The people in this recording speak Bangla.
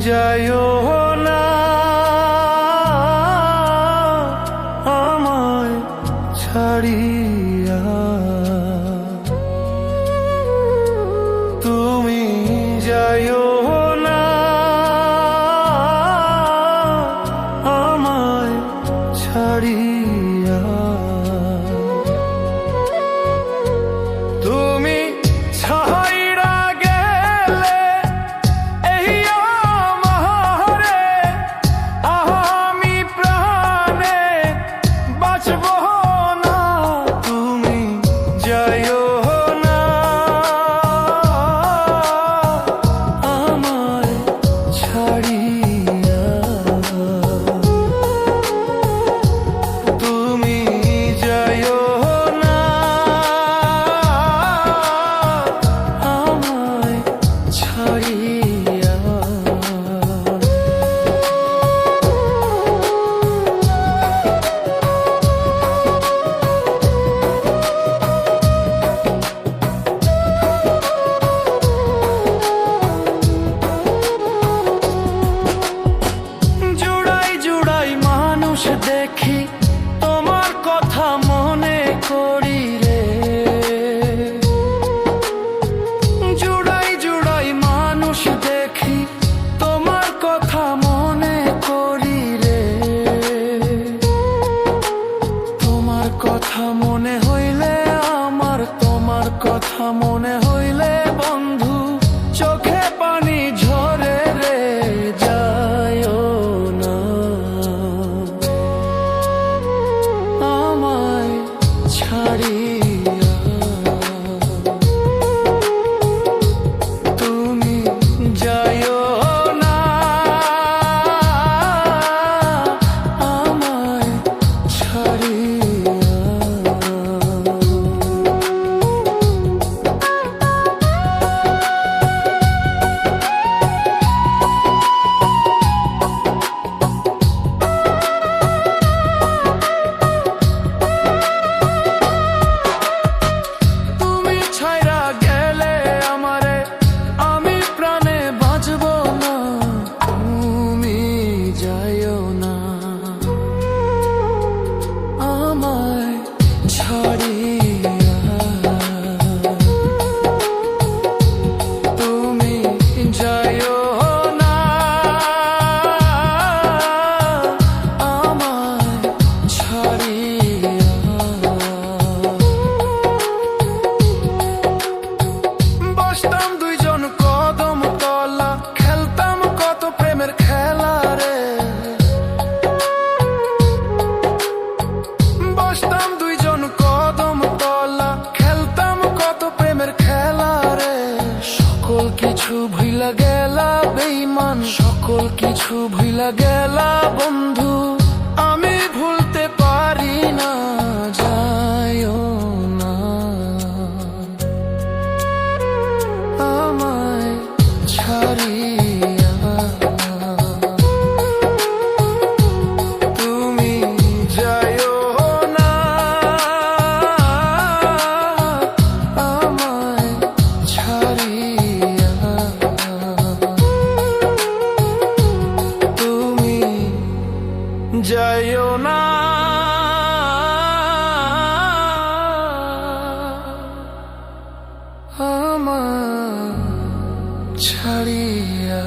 যায় should they সকল কিছু ভুলা গেলা বন্ধু। যাইও না। আমার ছাড়িয়া